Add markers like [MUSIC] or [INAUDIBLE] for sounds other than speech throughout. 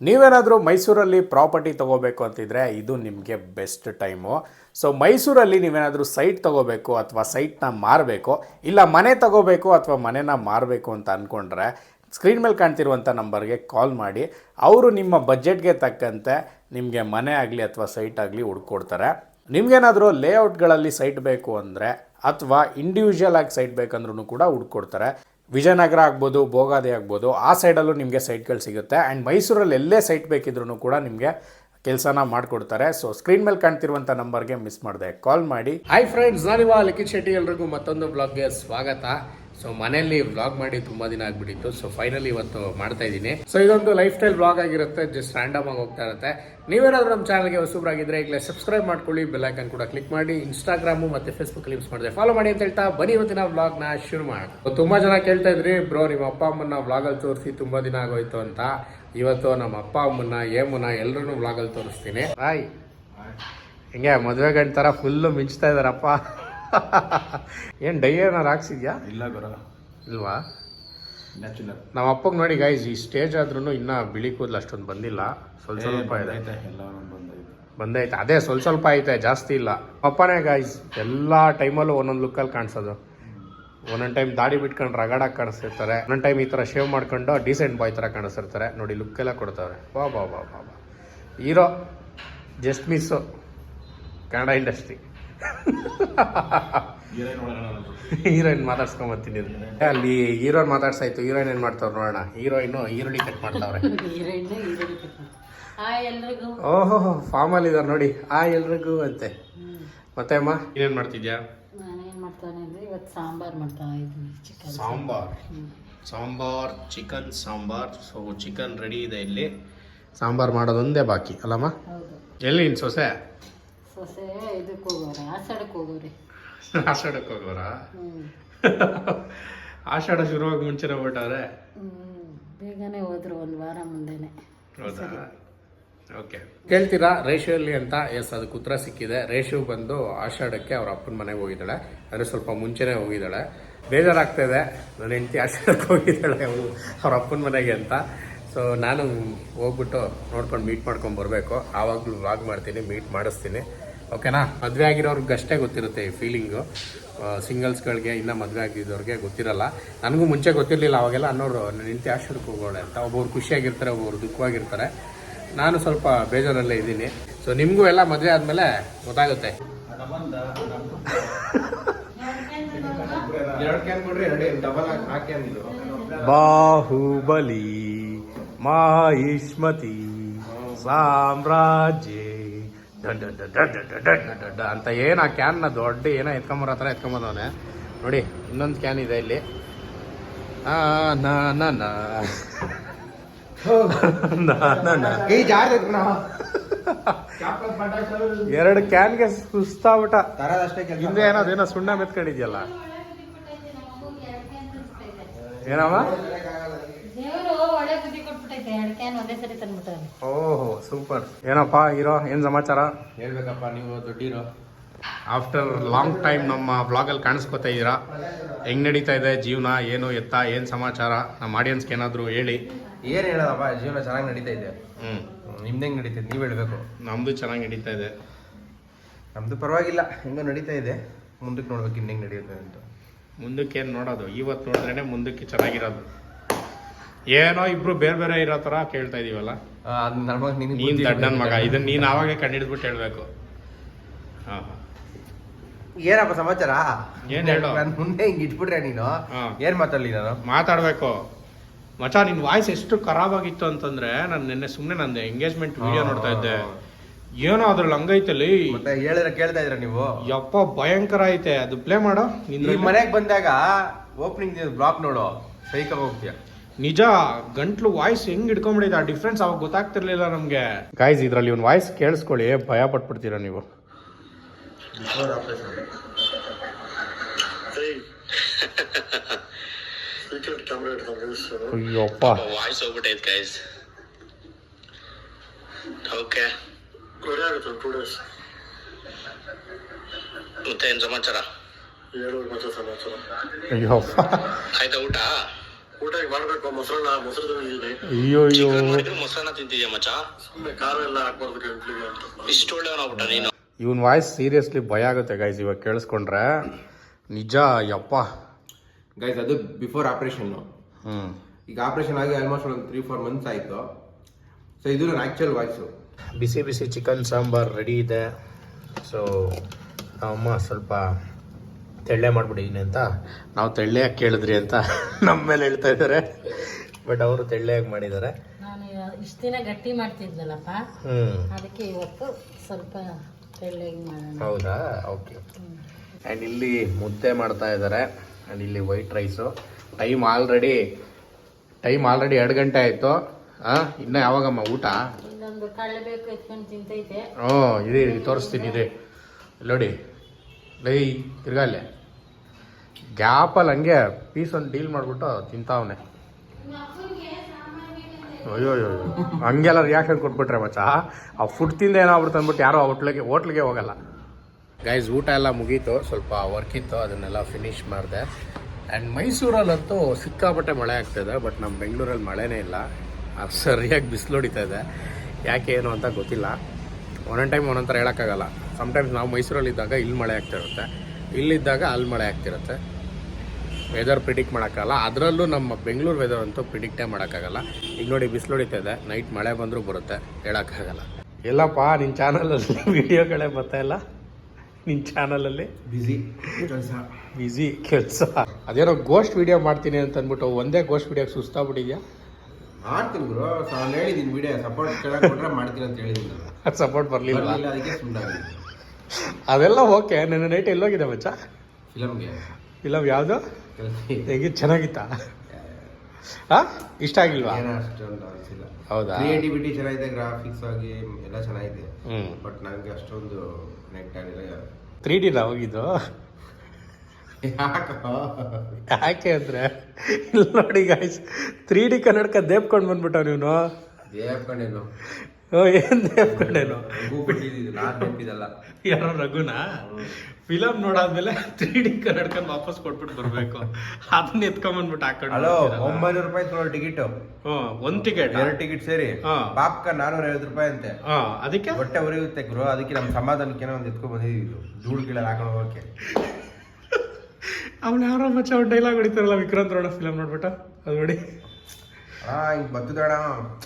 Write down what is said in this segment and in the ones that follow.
ನೀವೇನಾದರೂ ಮೈಸೂರಲ್ಲಿ ಪ್ರಾಪರ್ಟಿ ತೊಗೋಬೇಕು ಅಂತಿದ್ರೆ ಇದು ನಿಮಗೆ ಬೆಸ್ಟ್ ಟೈಮು. ಸೊ ಮೈಸೂರಲ್ಲಿ ನೀವೇನಾದರೂ ಸೈಟ್ ತೊಗೋಬೇಕು ಅಥವಾ ಸೈಟ್ನ ಮಾರಬೇಕು, ಇಲ್ಲ ಮನೆ ತಗೋಬೇಕು ಅಥವಾ ಮನೆನ ಮಾರಬೇಕು ಅಂತ ಅಂದ್ಕೊಂಡ್ರೆ ಸ್ಕ್ರೀನ್ ಮೇಲೆ ಕಾಣ್ತಿರುವಂಥ ನಂಬರ್ಗೆ ಕಾಲ್ ಮಾಡಿ. ಅವರು ನಿಮ್ಮ ಬಜೆಟ್ಗೆ ತಕ್ಕಂತೆ ನಿಮಗೆ ಮನೆ ಆಗಲಿ ಅಥವಾ ಸೈಟ್ ಆಗಲಿ ಹುಡ್ಕೊಡ್ತಾರೆ. ನಿಮಗೇನಾದರೂ ಲೇಔಟ್ಗಳಲ್ಲಿ ಸೈಟ್ ಬೇಕು ಅಂದರೆ ಅಥವಾ ಇಂಡಿವಿಜುವಲ್ ಆಗಿ ಸೈಟ್ ಬೇಕಂದ್ರೂ ಕೂಡ ಹುಡ್ಕೊಡ್ತಾರೆ. ವಿಜಯನಗರ ಆಗ್ಬೋದು ಭೋಗಾದಿ ಆಗ್ಬೋದು, ಆ ಸೈಡಲ್ಲೂ ನಿಮಗೆ ಸೈಟ್ಗಳು ಸಿಗುತ್ತೆ. ಆ್ಯಂಡ್ ಮೈಸೂರಲ್ಲಿ ಎಲ್ಲೇ ಸೈಟ್ ಬೇಕಿದ್ರೂ ಕೂಡ ನಿಮಗೆ ಕೆಲಸನ ಮಾಡಿಕೊಡ್ತಾರೆ. ಸೊ ಸ್ಕ್ರೀನ್ ಮೇಲೆ ಕಾಣ್ತಿರುವಂಥ ನಂಬರ್ಗೆ ಮಿಸ್ ಮಾಡಿದೆ. ಕಾಲ್ ಮಾಡಿ. ಹಾಯ್ ಫ್ರೆಂಡ್ಸ್ ನಾನಿವ ಲಿಖಿತ್ ಶೆಟ್ಟಿ ಎಲ್ರಿಗೂ ಮತ್ತೊಂದು ಬ್ಲಾಗ್ಗೆ ಸ್ವಾಗತ. ಸೊ ಮನೆಯಲ್ಲಿ ವ್ಲಾಗ್ ಮಾಡಿ ತುಂಬಾ ದಿನ ಆಗ್ಬಿಟ್ಟಿತ್ತು. ಸೊ ಫೈನಲಿ ಇವತ್ತು ಮಾಡ್ತಾ ಇದ್ದೀನಿ. ಸೊ ಇದೊಂದು ಲೈಫ್ ಸ್ಟೈಲ್ ಬ್ಲಾಗ್ ಆಗಿರುತ್ತೆ. ಜಸ್ಟ್ ರ್ಯಾಂಡಮ್ ಆಗಿ ಹೋಗ್ತಾ ಇರುತ್ತೆ. ನೀವೇನಾದ್ರೂ ನಮ್ಮ ಚಾನಲ್ಗೆ ಹೊಸಬ್ರಾಗಿದ್ರೆ ಈಗಲೇ ಸಬ್ಸ್ಕ್ರೈಬ್ ಮಾಡ್ಕೊಳ್ಳಿ. ಬೆಲ್ ಐಕನ್ ಕೂಡ ಕ್ಲಿಕ್ ಮಾಡಿ. ಇನ್ಸ್ಟಾಗ್ರಾಮು ಮತ್ತೆ ಫೇಸ್ಬುಕ್ ಲಿಂಕ್ಸ್ ಮಾಡಿದೆ ಫಾಲೋ ಮಾಡಿ ಅಂತ ಹೇಳ್ತಾ ಬನ್ನಿ ಇವತ್ತಿನ ವ್ಲಾಗ್ನ ಶುರು ಮಾಡೋಣ. ತುಂಬಾ ಜನ ಕೇಳ್ತಾ ಇದ್ರಿ ಬ್ರೋ ನಿಮ್ಮ ಅಪ್ಪ ಅಮ್ಮನ ವ್ಲಾಗಲ್ಲಿ ತೋರಿಸಿ ತುಂಬಾ ದಿನ ಆಗೋಯ್ತು ಅಂತ. ಇವತ್ತು ನಮ್ಮ ಅಪ್ಪ ಅಮ್ಮನ ಏಮನ ಎಲ್ಲರೂ ವ್ಲಾಗಲ್ಲಿ ತೋರಿಸ್ತೀನಿ. ಹಾಯ್ ಹಿಂಗೆ ಮದುವೆ ಗಂಟು ಥರ ಫುಲ್ಲು ಮಿಂಚ್ತಾ ಇದಾರಪ್ಪ [LAUGHS] ಏನು ಡೈ ಏನಾರು ಹಾಕ್ಸಿದ್ಯಾ? ಇಲ್ಲ ಗುರು ಇಲ್ವಾ? ನ್ಯಾಚುರಲ್ ನಮ್ಮ ಅಪ್ಪಗೆ ನೋಡಿ ಗಾಯ್ಸ್ ಈ ಸ್ಟೇಜ್ ಆದ್ರೂ ಇನ್ನ ಬಿಳಿ ಕೂದಲು ಅಷ್ಟೊಂದು ಬಂದಿಲ್ಲ. ಸ್ವಲ್ಪ ಸ್ವಲ್ಪ ಇದೆ. ಎಲ್ಲ ಬಂದೈತೆ. ಅದೇ ಸ್ವಲ್ಪ ಸ್ವಲ್ಪ ಐತೆ ಜಾಸ್ತಿ ಇಲ್ಲ. ಅಪ್ಪನೇ ಗಾಯ್ಸ್ ಎಲ್ಲ ಟೈಮಲ್ಲೂ ಒಂದೊಂದು ಲುಕ್ಕಲ್ಲಿ ಕಾಣಿಸೋದು. ಒಂದೊಂದು ಟೈಮ್ ದಾಡಿ ಬಿಟ್ಕೊಂಡು ರಗಡಾಗಿ ಕಾಣಿಸ್ತಿರ್ತಾರೆ. ಒಂದೊಂದು ಟೈಮ್ ಈ ಥರ ಶೇವ್ ಮಾಡ್ಕೊಂಡು ಡೀಸೆಂಟ್ ಬಾಯ್ ಥರ ಕಾಣಿಸ್ತಿರ್ತಾರೆ. ನೋಡಿ ಲುಕ್ ಎಲ್ಲ ಕೊಡ್ತಾರೆ ಬಾ ಬಾ ಬಾ ಬಾ ಬಾ hero just miss Kannada industry heroine ಮಾತಾಡ್ಸ್ಕೊಂಬತ್ತೀನಿ ಅಲ್ಲಿ ಹೀರೋಯಿನ್ ಮಾತಾಡ್ಸಾಯ್ತು ಹೀರೋಯಿನ್ ಏನು ಮಾಡ್ತಾವ್ರೆ ನೋಡೋಣ. ಹೀರೋಯಿನ್ ಈರುಳ್ಳಿ ಕಟ್ ಮಾಡ್ತಾವ್ರೆ. ಓಹೋ ಫಾರ್ಮ್ ಅಲ್ಲಿ ಫಾರ್ಮಲ್ಲಿ ಇದಾರೆ ನೋಡಿ. ಆ ಎಲ್ರಿಗೂ ಅಂತೆ. ಮತ್ತೆ ಅಮ್ಮ? ಏನೇನು ಮಾಡ್ತಿದ್ಯಾ? ಸಾಂಬಾರು ಮಾಡ್ತಾ ಇದ್ದೀನಿ chicken sambar. Sambar? Chicken sambar. So chicken ready ಇದೆ ಇಲ್ಲಿ. ಸಾಂಬಾರ್ ಮಾಡೋದೊಂದೇ ಬಾಕಿ ಅಲ್ಲಮ್ಮ? ಹೌದು. ಎಲ್ಲಿ ಇನ್ ಸೊಸೆ? ಸೊಸೆ ಇದಕ್ಕೆ ಹೋಗೋರೆ ಆಷಾಢಕ್ಕೆ ಹೋಗೋರಿ. ಆಷಾಢಕ್ಕೆ ಹೋಗೋರ? [LAUGHS] ಆಷಾಢ ಶುರುವಾಗಿ ಮುಂಚೆನೆ ಹೊರಟವ್ರೆ ಬೇಗನೆ ಹೋದ್ರು ಒಂದು ವಾರ ಮುಂದೆನೆ. ಹೌದಾ? ಓಕೆ. ಕೇಳ್ತೀರಾ ರೇಷುವಲ್ಲಿ ಅಂತ? ಎಸ್ ಅದಕ್ಕೆ ಉತ್ತರ ಸಿಕ್ಕಿದೆ. ರೇಷು ಬಂದು ಆಷಾಢಕ್ಕೆ ಅವ್ರ ಅಪ್ಪನ ಮನೆಗೆ ಹೋಗಿದ್ದಾಳೆ. ಅಂದರೆ ಸ್ವಲ್ಪ ಮುಂಚೆನೇ ಹೋಗಿದ್ದಾಳೆ. ಬೇಜಾರಾಗ್ತಾ ಇದೆ. ನನ್ನ ಹೆಂಡತಿ ಆಷಾಢಕ್ಕೆ ಹೋಗಿದ್ದಾಳೆ ಅವಳು ಅವ್ರ ಅಪ್ಪನ ಮನೆಗೆ ಅಂತ. ಸೊ ನಾನು ಹೋಗ್ಬಿಟ್ಟು ನೋಡ್ಕೊಂಡು ಮೀಟ್ ಮಾಡ್ಕೊಂಡು ಬರಬೇಕು. ಆವಾಗಲೂ ವ್ಲಾಗ್ ಮಾಡ್ತೀನಿ ಮೀಟ್ ಮಾಡಿಸ್ತೀನಿ. ಓಕೆನಾ? ಮದುವೆ ಆಗಿರೋರ್ಗೆ ಅಷ್ಟೇ ಗೊತ್ತಿರುತ್ತೆ ಈ ಫೀಲಿಂಗು ಸಿಂಗಲ್ಸ್ಗಳಿಗೆ ಇನ್ನೂ ಮದುವೆ ಆಗಿದ್ದವ್ರಿಗೆ ಗೊತ್ತಿರಲ್ಲ. ನನಗೂ ಮುಂಚೆ ಗೊತ್ತಿರಲಿಲ್ಲ, ಅವಾಗೆಲ್ಲ ಅನ್ನೋರು ನನ್ನ ಹೆಂಡತಿ ಆಶ್ರಕ್ಕೆ ಅಂತ. ಒಬ್ಬರು ಖುಷಿಯಾಗಿರ್ತಾರೆ ಒಬ್ಬರು ದುಃಖವಾಗಿರ್ತಾರೆ. ನಾನು ಸ್ವಲ್ಪ ಬೇಜಾರಲ್ಲೇ ಇದ್ದೀನಿ. ಸೊ ನಿಮಗೂ ಎಲ್ಲ ಮದುವೆ ಆದಮೇಲೆ ಗೊತ್ತಾಗುತ್ತೆ. ಬಾಹುಬಲಿ, ಮಾಹಿಷ್ಮತಿ, ಸಾಮ್ರಾಜ್ಯ. ಅಂತ ಏನು ಆ ಕ್ಯಾನ್ನ ದೊಡ್ಡ ಏನೋ ಎತ್ಕೊಂಬರೋ ಹತ್ರ ಎತ್ಕೊಂಬಂದವನೆ. ನೋಡಿ ಇನ್ನೊಂದು ಕ್ಯಾನ್ ಇದೆ ಇಲ್ಲಿ. ಎರಡು ಕ್ಯಾನ್ಗೆ ಸುಸ್ತಾಬಿಟ ಹಿಂದೆ ಏನೋ ಸುಣ್ಣ ಮೆತ್ಕೊಂಡಿದ್ಯಲ್ಲ. ಏನವ್ವ ದೇವರು ಒಳ್ಳೆ ಬುದ್ಧಿ ಕೊಟ್ಬಿಟ್ಟೈತೆ ಎರಡು ಕ್ಯಾನ್ ಒಂದೇ ಸರಿ ತಂದ್ಬಿಟ್ಟಾರೆ ಓಹೋ ಸೂಪರ್. ಏನಪ್ಪ ಇರೋ ಏನು ಸಮಾಚಾರ? ಹೇಳ್ಬೇಕಪ್ಪ ನೀವು ದುಡ್ಡಿರೋ. ಆಫ್ಟರ್ ಲಾಂಗ್ ಟೈಮ್ ನಮ್ಮ ಬ್ಲಾಗಲ್ಲಿ ಕಾಣಿಸ್ಕೊತಾ ಇದ್ದೀರಾ? ಹೆಂಗ್ ನಡೀತಾ ಇದೆ ಜೀವನ ಏನು ಎತ್ತ ಏನು ಸಮಾಚಾರ? ನಮ್ಮ ಆಡಿಯನ್ಸ್ಗೆ ಏನಾದರೂ ಹೇಳಿ. ಏನ್ ಹೇಳೋದಪ್ಪ ಜೀವನ ಚೆನ್ನಾಗಿ ನಡೀತಾ ಇದೆ. ಹ್ಞೂ ನಿಮ್ದು ಹೆಂಗ್ ನಡೀತೈತೆ ನೀವು ಹೇಳ್ಬೇಕು. ನಮ್ಮದು ಚೆನ್ನಾಗಿ ನಡೀತಾ ಇದೆ. ನಮ್ದು ಪರವಾಗಿಲ್ಲ ಹೆಂಗೋ ನಡೀತಾ ಇದೆ. ಮುಂದಕ್ಕೆ ನೋಡ್ಬೇಕು ಇನ್ನು ಹೆಂಗ್ ನಡೆಯುತ್ತೆ ಅಂತ. ಮುಂದಕ್ಕೆ ಏನು ನೋಡೋದು? ಇವತ್ತು ನೋಡಿದ್ರೇ ಮುಂದಕ್ಕೆ ಚೆನ್ನಾಗಿರೋದು. ಏನೋ ಇಬ್ರು ಬೇರೆ ಬೇರೆ ಇರೋ ತರ ಕೇಳ್ತಾ ಇದೀವಲ್ಲ? ನೀನ್ ದಡ್ಡನ್ ನೀನು ಮಗ. ಇದನ್ನ ನೀನು ಆವಾಗೇ ಕಂಡಿಡ್ಬಿಟ್ಟು ಹೇಳಬೇಕು. ಹಾಂ. ಹಾಂ ಏನಪ್ಪ ಸಮಾಚಾರ? ಏನ್ ಹೇಳು? ನಾನು ಮುಂದೆ ಹಿಂಗ್ ಇಟ್ಬಿಟ್ರೆ ನೀನು? ಹಾ. ಏನ್ ಮಾತಾಡ್ಲಿ ನಾನು? ಮಾತಾಡಬೇಕು. ಮಚ ನಿನ್ನ ವಾಯ್ಸ್ ಎಷ್ಟು ಖರಾಬ್ ಆಗಿತ್ತು ಅಂತಂದ್ರೆ ನಾನು ನಿನ್ನೆ ಸುಮ್ಮನೆ ನಂದು. ಎಂಗೇಜ್ಮೆಂಟ್ ವಿಡಿಯೋ ನೋಡ್ತಾ ಇದ್ದೆ. ಏನೋ ಅದ್ರಲ್ಲಿ ಹಂಗೈತಲ್ಲಿ ಮತ್ತೆ ಹೇಳಿದ್ರೆ ಕೇಳ್ತಾ ಇದ್ರ ನೀವು? ಯಪ್ಪ ಭಯಂಕರ ಐತೆ. ಅದು ಪ್ಲೇ ಮಾಡೋ. ನಿನ್ ನಿನ್ನ ಮನೆಗ್ ಬಂದಾಗ ಓಪನಿಂಗ್ ಬ್ಲಾಕ್ ನೋಡು. ಸೈಕ ಹೋಗ್ತೀಯ. ನಿಜ ಗಂಟ್ಲು ವಾಯ್ಸ್ ಹೆಂಗ್ ಹಿಡ್ಕೊಂಡ್ಬಿಟ್ಟಿದೆ ಆ ಡಿಫ್ರೆನ್ಸ್ ಅವಾಗ ಗೊತ್ತಾಗ್ತಿರ್ಲಿಲ್ಲ ನಮ್ಗೆ. ಗಾಯ್ಸ್ ಇದರಲ್ಲಿ ಒಂದು ವಾಯ್ಸ್ ಕೇಳಿಸ್ಕೊಳ್ಳಿ ಭಯ ಪಟ್ಬಿಡ್ತೀರಾ ನೀವು? ಅಯ್ಯಪ್ಪ. ವಾಯ್ಸ್ ಹೋಗ್ಬಿಟ್ಟೈತೆ ಗೈಸ್ ಓಕೆ ರೆಡಿ ಆಗುತ್ತೆ ಟೂ ಡೇಸ್ ಮತ್ತೆ ಏನ್ ಸಮಾಚಾರ? ಏಳು ಮತ್ತೆ ಸಮಾಚಾರ. ಅಯ್ಯಪ್ಪ. ಆಯ್ತಾ ಊಟ? ಊಟ ಈಗ ಮಾಡ್ಬೇಕು ಮೊಸರನ್ನ ಮೊಸರು ತಂದಿದ್ದೀನಿ ಅಯ್ಯೋ. ಅಯ್ಯೋ ಮೊಸರನ್ನ ತಿಂತಿದ್ಯಾ ಮಚ್ಚ? ಸುಮ್ಮನೆ ಖಾರ ಎಲ್ಲ ಹಾಕ್ಬಾರ್ದು ಗಂಟ್ಲಿಗೆ ಅಂತ. ಇಷ್ಟು ಒಳ್ಳೆಯವನಾಗ್ಬಿಟ್ಟ ನೀನು. ಇವನ್ ವಾಯ್ಸ್ ಸೀರಿಯಸ್ಲಿ ಭಯ ಆಗುತ್ತೆ ಗೈಸ್ ಇವಾಗ ಕೇಳಿಸ್ಕೊಂಡ್ರೆ. ನಿಜ ಯಪ್ಪ. ಗೈಸ್ ಅದು ಬಿಫೋರ್ ಆಪ್ರೇಷನ್ನು ಹ್ಞೂ ಈಗ ಆಪರೇಷನ್ ಆಗಿ ಆಲ್ಮೋಸ್ಟ್ ಒಂದು ತ್ರೀ ಫೋರ್ ಮಂತ್ಸ್ ಆಯಿತು. ಸೊ ಇದು ನನ್ನ ಆ್ಯಕ್ಚುಯಲ್ ವಾಯ್ಸು ಬಿಸಿ ಬಿಸಿ ಚಿಕನ್ ಸಾಂಬಾರ್ ರೆಡಿ ಇದೆ. ಸೊ ಅಮ್ಮ ಸ್ವಲ್ಪ ತೆಳ್ಳೆ ಮಾಡಿಬಿಟ್ಟಿದ್ದೀನಿ ಅಂತ. ನಾವು ತೆಳ್ಳೆಯಾಗಿ ಕೇಳಿದ್ರಿ ಅಂತ ನಮ್ಮ ಮೇಲೆ ಹೇಳ್ತಾ ಇದ್ದಾರೆ. ಬಟ್ ಅವರು ತೆಳ್ಳೆಯಾಗಿ ಮಾಡಿದ್ದಾರೆ. ನಾನು ಇಷ್ಟು ದಿನ ಗಟ್ಟಿ ಮಾಡ್ತಿದ್ನಲ್ಲಪ್ಪ. ಹ್ಞೂ ಅದಕ್ಕೆ ಇವತ್ತು ಸ್ವಲ್ಪ ಮಾಡೋಣ. ಹೌದಾ? ಓಕೆ ಆ್ಯಂಡ್ ಇಲ್ಲಿ ಮುದ್ದೆ ಮಾಡ್ತಾ ಇದ್ದಾರೆ. ಆ್ಯಂಡ್ ಇಲ್ಲಿ white rice time already time already ಎರಡು ಗಂಟೆ ಆಯಿತು. ಹಾಂ ಇನ್ನೂ ಯಾವಾಗಮ್ಮ ಊಟ? ಇನ್ನೊಂದು ಕಳ್ಳೆ ಬೇಕು ಎತ್ಕೊಂಡು ತಿಂತೈತೆ. ಹ್ಞೂ ಇದೆ ಇದೆ, ತೋರಿಸ್ತೀನಿ ಇದೆ. ನೋಡಿ. ಲೈ, ತಿರ್ಗಾ ಅಲ್ಲೇ. ಗ್ಯಾಪಲ್ಲಿ ಹಂಗೆ ಪೀಸ್ ಒಂದು ಡೀಲ್ ಮಾಡಿಬಿಟ್ಟು ತಿಂತಾವನೆ ಅಯ್ಯೋ ಅಯ್ಯೋ. ಹಂಗೆಲ್ಲ ರಿಯಾಕ್ಷನ್ ಕೊಟ್ಬಿಟ್ರೆ ಮಚ್ಚ. ಆ ಫುಡ್ ತಿಂದ ಏನಾಗ್ಬಿಡ್ತು ಅಂದ್ಬಿಟ್ಟು ಯಾರೋ ಹೋಟ್ಲಿಗೆ ಹೋಟ್ಲಿಗೆ ಹೋಗಲ್ಲ. ಗೈಸ್ ಊಟ ಎಲ್ಲ ಮುಗೀತು. ಸ್ವಲ್ಪ ವರ್ಕ್ ಇತ್ತು, ಅದನ್ನೆಲ್ಲ ಫಿನಿಶ್ ಮಾಡಿದೆ. ಆ್ಯಂಡ್ ಮೈಸೂರಲ್ಲಂತೂ ಸಿಕ್ಕಾಪಟ್ಟೆ ಮಳೆ ಆಗ್ತಾಯಿದೆ ಬಟ್ ನಮ್ಮ ಬೆಂಗಳೂರಲ್ಲಿ ಮಳೆನೇ ಇಲ್ಲ. ಸರಿಯಾಗಿ ಬಿಸಿಲು ಹೊಡಿತಾ ಇದೆ. ಯಾಕೆ ಏನು ಅಂತ ಗೊತ್ತಿಲ್ಲ. ಒಂದೊಂದು ಟೈಮ್ ಒಂದೊಂದು ಥರ ಹೇಳೋಕ್ಕಾಗಲ್ಲ. ಸಮ್ಟೈಮ್ಸ್ ನಾವು ಮೈಸೂರಲ್ಲಿದ್ದಾಗ ಇಲ್ಲಿ ಮಳೆ ಆಗ್ತಿರುತ್ತೆ. ಇಲ್ಲಿದ್ದಾಗ ಅಲ್ಲಿ ಮಳೆ ಆಗ್ತಿರುತ್ತೆ. ವೆದರ್ ಪ್ರಿಡಿಕ್ಟ್ ಮಾಡೋಕ್ಕಾಗಲ್ಲ. ಅದರಲ್ಲೂ ನಮ್ಮ ಬೆಂಗಳೂರು ವೆದರ್ ಅಂತೂ ಪ್ರಿಡಿಕ್ಟೇ ಮಾಡೋಕ್ಕಾಗಲ್ಲ. ಈಗ ನೋಡಿ ಬಿಸಿಲು ಇದೆ. ನೈಟ್ ಮಳೆ ಬಂದರೂ ಬರುತ್ತೆ. ಹೇಳೋಕ್ಕಾಗಲ್ಲ. ಎಲ್ಲಪ್ಪ ನಿನ್ನ ಚಾನಲಲ್ಲಿ ವಿಡಿಯೋಗಳೇ ಬರ್ತಾ ಇಲ್ಲ? ನಿನ್ನ ಚಾನಲಲ್ಲಿ ಬ್ಯುಸಿ ಕೆಲಸ. ಬ್ಯುಸಿ ಕೆಲಸ. ಅದೇನೋ ಗೋಸ್ಟ್ ವಿಡಿಯೋ ಮಾಡ್ತೀನಿ ಅಂತ ಅಂದ್ಬಿಟ್ಟು ಒಂದೇ ಗೋಸ್ಟ್ ವಿಡಿಯೋಗೆ ಸುಸ್ತಾಗ್ಬಿಟ್ಟಿದ್ಯಾ? ಮಾಡ್ತೀನಿ ಗುರು. ನಾನು ಹೇಳಿದ್ದೀನಿ ವಿಡಿಯೋ ಸಪೋರ್ಟ್ ಕೇಳಕ್ಕೆ ಮಾಡ್ತೀನಿ ಅಂತ ಹೇಳಿದ್ದೀನಿ ಸಪೋರ್ಟ್ [LAUGHS] ಬರಲಿಲ್ಲ ಬರ್ಲಿಲ್ಲ ಅದಕ್ಕೆ ಸುಮ್ಮನೆ ಅದೆಲ್ಲ ಓಕೆ. ನನ್ನ ನೈಟ್ ಎಲ್ಲೋಗಿದೆ ಮಚ್ಚ? ಫಿಲಮ್ಗೆ ಫಿಲಮ್ ಯಾವುದು? ಹೇಗೆ ಚೆನ್ನಾಗಿತ್ತಾ? ಹಾಂ ಇಷ್ಟ ಆಗಿಲ್ವಾ? ಏನೋ ಅಷ್ಟೊಂದು ಅನಿಸಿಲ್ಲ ಹೌದಾ? ಕ್ರಿಯೇಟಿವಿಟಿ ಚೆನ್ನಾಗಿದೆ ಗ್ರಾಫಿಕ್ಸ್ ಆಗಿ ಎಲ್ಲ ಚೆನ್ನಾಗಿದೆ. ಹ್ಞೂ ಬಟ್ ನನಗೆ ಅಷ್ಟೊಂದು ಕನೆಕ್ಟ್ ಆಗಿಲ್ಲ ತ್ರೀ ಡಿನ ಹೋಗಿದ್ದು? ಯಾಕೋ? ಯಾಕೆ ಅಂದರೆ? ಇಲ್ಲಿ ನೋಡಿ ಗಾಯ್ಸ್ ತ್ರೀ ಡಿ ಕನ್ನಡಕ ದೇಪ್ಕೊಂಡು ಬಂದ್ಬಿಟ್ಟ ನೀನು ದೇವಕಂಡೇನು ಏನು ಯಾರೋ ರಘುನ? ಫಿಲಮ್ ನೋಡಾದ್ಮೇಲೆ ತ್ರೀ ಡಿ ಕನ್ನಡಕನ್ ವಾಪಸ್ ಕೊಟ್ಬಿಟ್ಟು ಬರಬೇಕು. ಅದನ್ನ ಎತ್ಕೊಂಬಂದ್ಬಿಟ್ಟು ಹಾಕೊಂಡು ಹಲೋ ಒಂಬೈನೂರು ರೂಪಾಯಿ ತೊಗೊಳ್ಳೋ ಟಿಕೆಟ್ ಹ್ಞೂ ಒಂದು ಟಿಕೆಟ್ ಎರಡು ಟಿಕೆಟ್ ಸೇರಿ. ಹಾ. ಪಾಪ್ಕ ನಾನೂರ ಐವತ್ತು ರೂಪಾಯಿ ಅಂತೆ. ಹಾಂ ಅದಕ್ಕೆ? ಹೊಟ್ಟೆ ಉರಿಯುತ್ತೆ ಗುರು ಅದಕ್ಕೆ ನಮ್ಮ ಸಮಾಧಾನಕ್ಕೆ ಒಂದು ಎತ್ಕೊಂಡ್ ಬಂದಿದ್ವಿ ಧೂಳು ಗಿಳ ಹಾಕೊಂಡು ಹೋಗಕ್ಕೆ [LAUGHS] ಅವ್ನು ಯಾರೋ ಮಚ್ಚ ಅವ್ನು ಡೈಲಾಗ್ ಹೊಡಿತಾರಲ್ಲ ವಿಕ್ರಾಂತ್ ರೋಣ ಫಿಲಮ್ ನೋಡ್ಬಿಟ್ಟು? ಅದು ನೋಡಿ. ಹಾ ಹಿಂಗ್ ಬರ್ತದಣ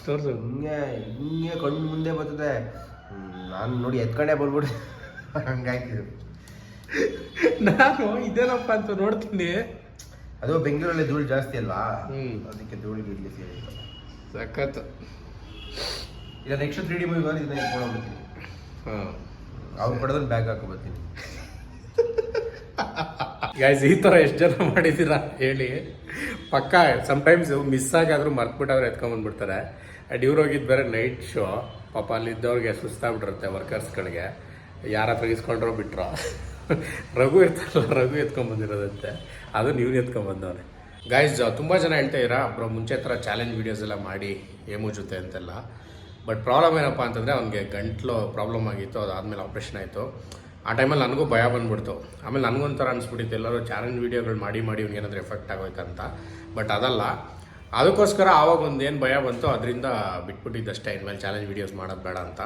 ತೋರ್ಸು. ಹಿಂಗೆ ಹಿಂಗೆ ಕಣ್ಣು ಮುಂದೆ ಬರ್ತದೆ. ನಾನು ನೋಡಿ ಎತ್ಕೊಂಡೇ ಬರ್ಬಿಡಿ [LAUGHS] ಹಂಗಾಯ್ತಿದ್ರು ನಾನು ಇದೇನಪ್ಪ ಅಂತ ನೋಡ್ತೀನಿ. ಅದು ಬೆಂಗಳೂರಲ್ಲಿ ಧೂಳು ಜಾಸ್ತಿ ಅಲ್ವಾ. ಅದಕ್ಕೆ ಧೂಳು ಗಿಡ್ಲಿ ಸೇರಿ ಸಖತ್ ಇಲ್ಲ ನೆಕ್ಸ್ಟ್ ತ್ರೀ ಡಿ ಮೂವಿ ಬಂದು ಇದನ್ನ ಇಟ್ಕೊಂಡು ಹಾಂ. ಅವ್ರು ಕೊಡೋದನ್ನ ಬ್ಯಾಗ್ ಹಾಕೋ ಬರ್ತೀನಿ. [LAUGHS] ಗೈಸ್ ಈ ಥರ ಎಷ್ಟು ಜನ ಮಾಡಿದ್ದೀರಾ ಹೇಳಿ. ಪಕ್ಕ ಸಮ್ಟೈಮ್ಸ್ ಮಿಸ್ ಆಗಾದ್ರೂ ಮರ್ತ್ಬಿಟ್ಟಾದ್ರೆ ಎತ್ಕೊಂಬಂದ್ಬಿಡ್ತಾರೆ ಆ್ಯಂಡ್ ಇವ್ರು ಹೋಗಿದ್ದು ಬೇರೆ ನೈಟ್ ಶೋ ಪಾಪ ಅಲ್ಲಿದ್ದವ್ರಿಗೆ ಸುಸ್ತಾಗ್ಬಿಟ್ಟಿರುತ್ತೆ ವರ್ಕರ್ಸ್ಗಳಿಗೆ ಯಾರ ಹತ್ರ ಇಸ್ಕೊಂಡ್ರೋ ಬಿಟ್ರೋ. ರಘು ಇರ್ತಾರಲ್ಲ ರಘು ಎತ್ಕೊಂಬಂದಿರೋದಂತೆ ಅದು ನೀವು ಎತ್ಕೊಂಬಂದವ್ರೆ ಗೈಸ್ ತುಂಬ ಜನ ಹೇಳ್ತಾ ಇರ ಬ್ರೋ, ಮುಂಚೆ ಥರ ಚಾಲೆಂಜ್ ವೀಡಿಯೋಸ್ ಎಲ್ಲ ಮಾಡಿ, ಏಮು ಜೊತೆ ಅಂತೆಲ್ಲ. ಬಟ್ ಪ್ರಾಬ್ಲಮ್ ಏನಪ್ಪ ಅಂತಂದರೆ, ಅವ್ನಿಗೆ ಗಂಟ್ಲು ಪ್ರಾಬ್ಲಮ್ ಆಗಿತ್ತು, ಅದಾದಮೇಲೆ ಆಪ್ರೇಷನ್ ಆಯಿತು. ಆ ಟೈಮಲ್ಲಿ ನನಗೂ ಭಯ ಬಂದ್ಬಿಡ್ತು. ಆಮೇಲೆ ನನಗೊಂಥರ ಅನಿಸ್ಬಿಟ್ಟಿತ್ತು, ಎಲ್ಲರೂ ಚಾಲೆಂಜ್ ವೀಡಿಯೋಗಳು ಮಾಡಿ ಮಾಡಿ ಏನಾದರೂ ಎಫೆಕ್ಟ್ ಆಗೋಯ್ತಂತ. ಬಟ್ ಅದಲ್ಲ, ಅದಕ್ಕೋಸ್ಕರ ಆವಾಗ ಒಂದು ಏನು ಭಯ ಬಂತು ಅದರಿಂದ ಬಿಟ್ಬಿಟ್ಟಿದ್ದಷ್ಟೇ. ಇನ್ಮೇಲೆ ಚಾಲೆಂಜ್ ವೀಡಿಯೋಸ್ ಮಾಡೋದು ಬೇಡ ಅಂತ.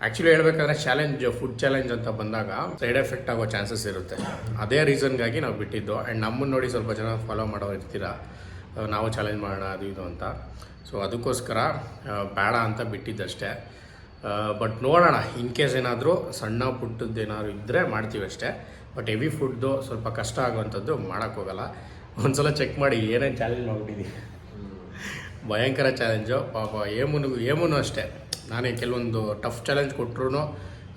ಆ್ಯಕ್ಚುಲಿ ಹೇಳಬೇಕಂದ್ರೆ ಚಾಲೆಂಜ್ ಫುಡ್ ಚಾಲೆಂಜ್ ಅಂತ ಬಂದಾಗ ಸೈಡ್ ಎಫೆಕ್ಟ್ ಆಗೋ ಚಾನ್ಸಸ್ ಇರುತ್ತೆ. ಅದೇ ರೀಸನ್ಗಾಗಿ ನಾವು ಬಿಟ್ಟಿದ್ದು. ಆ್ಯಂಡ್ ನಮ್ಮನ್ನು ನೋಡಿ ಸ್ವಲ್ಪ ಜನ ಫಾಲೋ ಮಾಡೋರು ಇರ್ತೀರಾ? ನಾವು ಚಾಲೆಂಜ್ ಮಾಡೋಣ, ಅದು ಇದು ಅಂತ. ಸೊ ಅದಕ್ಕೋಸ್ಕರ ಬೇಡ ಅಂತ ಬಿಟ್ಟಿದ್ದಷ್ಟೇ. ಬಟ್ ನೋಡೋಣ ಇನ್ ಕೇಸ್ ಏನಾದರೂ ಸಣ್ಣ ಪುಟ್ಟದ್ದು ಏನಾದ್ರು ಇದ್ದರೆ ಮಾಡ್ತೀವಿ ಅಷ್ಟೇ. ಬಟ್ ಹೆವಿ ಫುಡ್ದು ಸ್ವಲ್ಪ ಕಷ್ಟ ಆಗುವಂಥದ್ದು ಮಾಡೋಕ್ಕೋಗಲ್ಲ ಒಂದ್ಸಲ ಚೆಕ್ ಮಾಡಿ, ಏನೇನು ಚಾಲೆಂಜ್ ಮಾಡಿಬಿಟ್ಟಿದ್ದೀವಿ ಭಯಂಕರ ಚಾಲೆಂಜು ಪಾಪ ಏಮುನು ಏಮುನು ಅಷ್ಟೇ. ನಾನೇ ಕೆಲವೊಂದು ಟಫ್ ಚಾಲೆಂಜ್ ಕೊಟ್ಟರು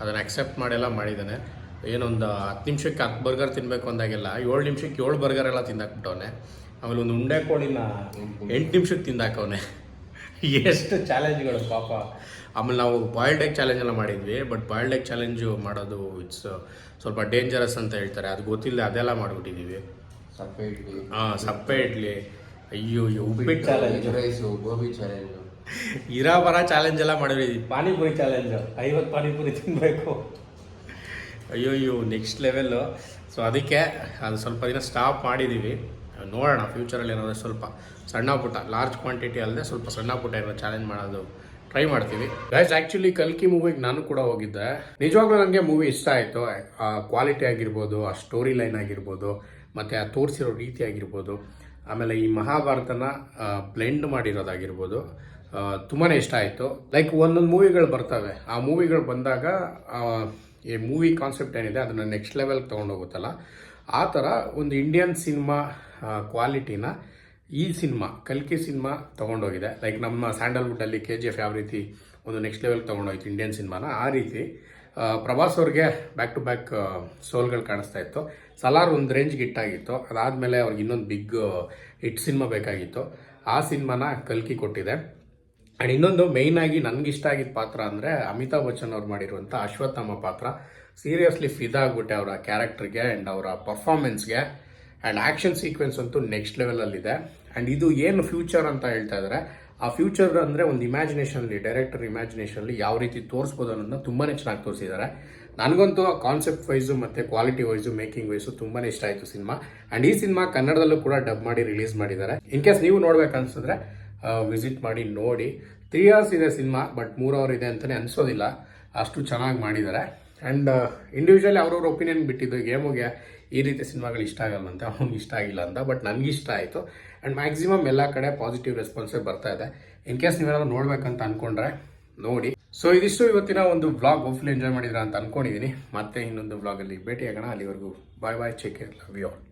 ಅದನ್ನು ಅಕ್ಸೆಪ್ಟ್ ಮಾಡೆಲ್ಲ, ಮಾಡಿದ್ದಾನೆ. ಏನೊಂದು ಹತ್ತು ನಿಮಿಷಕ್ಕೆ ಹತ್ತು ಬರ್ಗರ್ ತಿನ್ನಬೇಕು ಅಂದಾಗೆಲ್ಲ, ಏಳು ನಿಮಿಷಕ್ಕೆ ಏಳು ಬರ್ಗರ್ ಎಲ್ಲ ತಿಂದಾಕ್ಬಿಟ್ಟವನೆ. ಆಮೇಲೆ ಒಂದು ಉಂಡೆ ಕೋಳಿನ ಎಂಟು ನಿಮಿಷಕ್ಕೆ ತಿಂದಾಕವನೆ. ಎಷ್ಟು ಚಾಲೆಂಜ್ಗಳು ಪಾಪ. ಆಮೇಲೆ ನಾವು ಬಾಯ್ಲ್ಡ್ ಎಗ್ ಚಾಲೆಂಜ್ ಎಲ್ಲ ಮಾಡಿದ್ವಿ ಬಟ್ ಬಾಯ್ಲ್ಡ್ ಎಗ್ ಚಾಲೆಂಜು ಮಾಡೋದು ಇಟ್ಸ್ ಸ್ವಲ್ಪ ಡೇಂಜರಸ್ ಅಂತ ಹೇಳ್ತಾರೆ. ಅದು ಗೊತ್ತಿಲ್ಲ ಅದೆಲ್ಲ ಮಾಡಿಬಿಟ್ಟಿದ್ದೀವಿ. ಸಪ್ಪೆ ಇಡ್ಲಿ. ಹಾಂ ಸಪ್ಪೆ ಇಡ್ಲಿ. ಅಯ್ಯೋ ಅಯ್ಯೋ ಉಪ್ಪಿಟ್ಟು ಚಾಲೆಂಜ್ ರೈಸು ಗೋಬಿ ಚಾಲೆಂಜು ಇರೋ ಬರ ಚಾಲೆಂಜ್ ಎಲ್ಲ ಮಾಡಿದ್ವಿ. ಪಾನಿಪುರಿ ಚಾಲೆಂಜ್ ಐವತ್ತು ಪಾನಿಪುರಿ ತಿನ್ನಬೇಕು ಅಯ್ಯೋ ಅಯ್ಯೋ ನೆಕ್ಸ್ಟ್ ಲೆವೆಲ್ಲು ಸೊ ಅದಕ್ಕೆ ಅದು ಸ್ವಲ್ಪ ದಿನ ಸ್ಟಾಪ್ ಮಾಡಿದ್ದೀವಿ. ನೋಡೋಣ ಫ್ಯೂಚರಲ್ಲಿ ಏನಾದರೂ ಸ್ವಲ್ಪ ಸಣ್ಣ ಪುಟ್ಟ ಲಾರ್ಜ್ ಕ್ವಾಂಟಿಟಿ ಅಲ್ಲದೆ ಸ್ವಲ್ಪ ಸಣ್ಣ ಪುಟ್ಟ ಏನೋ ಚಾಲೆಂಜ್ ಮಾಡೋದು ಟ್ರೈ ಮಾಡ್ತೀವಿ. ಗೈಸ್ ಆ್ಯಕ್ಚುಲಿ ಕಲ್ಕಿ ಮೂವಿಗೆ ನಾನು ಕೂಡ ಹೋಗಿದ್ದೆ. ನಿಜವಾಗ್ಲೂ ನನಗೆ ಮೂವಿ ಇಷ್ಟ ಆಯಿತು. ಆ ಕ್ವಾಲಿಟಿ ಆಗಿರ್ಬೋದು, ಆ ಸ್ಟೋರಿ ಲೈನ್ ಆಗಿರ್ಬೋದು, ಮತ್ತು ಆ ತೋರಿಸಿರೋ ರೀತಿ ಆಗಿರ್ಬೋದು. ಆಮೇಲೆ ಈ ಮಹಾಭಾರತನ ಬ್ಲೆಂಡ್ ಮಾಡಿರೋದಾಗಿರ್ಬೋದು ತುಂಬಾ ಇಷ್ಟ ಆಯಿತು. ಲೈಕ್ ಒಂದೊಂದು ಮೂವಿಗಳು ಬರ್ತವೆ. ಆ ಮೂವಿಗಳು ಬಂದಾಗ ಈ ಮೂವಿ ಕಾನ್ಸೆಪ್ಟ್ ಏನಿದೆ, ಅದನ್ನು ನೆಕ್ಸ್ಟ್ ಲೆವೆಲ್ಗೆ ತೊಗೊಂಡೋಗುತ್ತಲ್ಲ. ಆ ಥರ ಒಂದು ಇಂಡಿಯನ್ ಸಿನಿಮಾ ಕ್ವಾಲಿಟಿನ ಈ ಸಿನಿಮಾ ಕಲ್ಕಿ ಸಿನಿಮಾ ತೊಗೊಂಡೋಗಿದೆ. ಲೈಕ್ ನಮ್ಮ ಸ್ಯಾಂಡಲ್ವುಡ್ಡಲ್ಲಿ ಕೆ ಜಿ ಎಫ್ ಯಾವ ರೀತಿ ಒಂದು ನೆಕ್ಸ್ಟ್ ಲೆವೆಲ್ ತೊಗೊಂಡೋಯ್ತು ಇಂಡಿಯನ್ ಸಿನಿಮಾನ ಆ ರೀತಿ. ಪ್ರಭಾಸ್ ಅವ್ರಿಗೆ ಬ್ಯಾಕ್ ಟು ಬ್ಯಾಕ್ ಸೋಲ್ಗಳು ಕಾಣಿಸ್ತಾ ಇತ್ತು. ಸಲಾರ್ ಒಂದು ರೇಂಜ್ಗೆ ಹಿಟ್ಟಾಗಿತ್ತು ಅದಾದಮೇಲೆ ಅವ್ರಿಗೆ ಇನ್ನೊಂದು ಬಿಗ್ ಹಿಟ್ ಸಿನಿಮಾ ಬೇಕಾಗಿತ್ತು. ಆ ಸಿನಿಮಾನ ಕಲ್ಕಿ ಕೊಟ್ಟಿದೆ. ಆ್ಯಂಡ್ ಇನ್ನೊಂದು ಮೇಯ್ನ್ ಆಗಿ ನನಗಿಷ್ಟ ಆಗಿದ್ದ ಪಾತ್ರ ಅಂದರೆ ಅಮಿತಾಬ್ ಬಚ್ಚನ್ ಅವ್ರು ಮಾಡಿರುವಂಥ ಅಶ್ವತ್ಥಾಮ ಪಾತ್ರ. ಸೀರಿಯಸ್ಲಿ ಫಿದಾ ಆಗ್ಬಿಟ್ಟೆ ಅವರ ಕ್ಯಾರೆಕ್ಟರ್ಗೆ ಆ್ಯಂಡ್ ಅವರ ಪರ್ಫಾರ್ಮೆನ್ಸ್ಗೆ ಆ್ಯಂಡ್ ಆ್ಯಕ್ಷನ್ ಸೀಕ್ವೆನ್ಸ್ ಅಂತೂ ನೆಕ್ಸ್ಟ್ ಲೆವೆಲಲ್ಲಿದೆ ಆ್ಯಂಡ್ ಇದು ಏನು ಫ್ಯೂಚರ್ ಅಂತ ಹೇಳ್ತಾ ಇದ್ದಾರೆ ಆ ಫ್ಯೂಚರ್ ಅಂದರೆ ಒಂದು ಇಮ್ಯಾಜಿನೇಷನಲ್ಲಿ ಡೈರೆಕ್ಟರ್ ಇಮ್ಯಾಜಿನೇಷನಲ್ಲಿ ಯಾವ ರೀತಿ ತೋರಿಸ್ಬೋದು ಅನ್ನೋದನ್ನ ತುಂಬಾ ಚೆನ್ನಾಗಿ ತೋರಿಸಿದ್ದಾರೆ. ನನಗಂತೂ ಕಾನ್ಸೆಪ್ಟ್ ವೈಸು ಮತ್ತು ಕ್ವಾಲಿಟಿ ವೈಸು ಮೇಕಿಂಗ್ ವೈಸು ತುಂಬಾ ಇಷ್ಟ ಆಯಿತು ಸಿನಿಮಾ. ಆ್ಯಂಡ್ ಈ ಸಿನಿಮಾ ಕನ್ನಡದಲ್ಲೂ ಕೂಡ ಡಬ್ ಮಾಡಿ ರಿಲೀಸ್ ಮಾಡಿದ್ದಾರೆ. ಇನ್ ಕೇಸ್ ನೀವು ನೋಡ್ಬೇಕನ್ಸಿದ್ರೆ ವಿಸಿಟ್ ಮಾಡಿ, ನೋಡಿ. ತ್ರೀ ಅವರ್ಸ್ ಇದೆ ಸಿನಿಮಾ ಬಟ್ ಮೂರು ಅವರ್ ಇದೆ ಅಂತಲೇ ಅನಿಸೋದಿಲ್ಲ. ಅಷ್ಟು ಚೆನ್ನಾಗಿ ಮಾಡಿದ್ದಾರೆ. ಆ್ಯಂಡ್ ಇಂಡಿವಿಜುವಲಿ ಅವ್ರವ್ರ ಒಪಿನಿಯನ್ ಬಿಟ್ಟಿದ್ದು ಗೇಮುಗೆ ಈ ರೀತಿ ಸಿನಿಮಾಗಳು ಇಷ್ಟ ಆಗಲ್ಲಂತೆ ಅವ್ನಿಗೆ ಇಷ್ಟ ಆಗಿಲ್ಲ ಅಂತ ಬಟ್ ನನಗೆ ಇಷ್ಟ ಆಯಿತು. ಆ್ಯಂಡ್ ಮ್ಯಾಕ್ಸಿಮಮ್ ಎಲ್ಲ ಕಡೆ ಪಾಸಿಟಿವ್ ರೆಸ್ಪಾನ್ಸೇ ಬರ್ತಾ ಇದೆ. ಇನ್ ಕೇಸ್ ನೀವೇನಾದ್ರು ನೋಡ್ಬೇಕಂತ ಅಂದ್ಕೊಂಡ್ರೆ ನೋಡಿ. ಸೊ ಇದಿಷ್ಟು ಇವತ್ತಿನ ಒಂದು ವ್ಲಾಗ್ ಹೋಪ್ಫುಲಿ ಎಂಜಾಯ್ ಮಾಡಿದ್ರ ಅಂತ ಅನ್ಕೊಂಡಿದ್ದೀನಿ. ಮತ್ತೆ ಇನ್ನೊಂದು ವ್ಲಾಗಲ್ಲಿ ಭೇಟಿಯಾಗೋಣ. ಅಲ್ಲಿವರೆಗೂ bye bye check love you all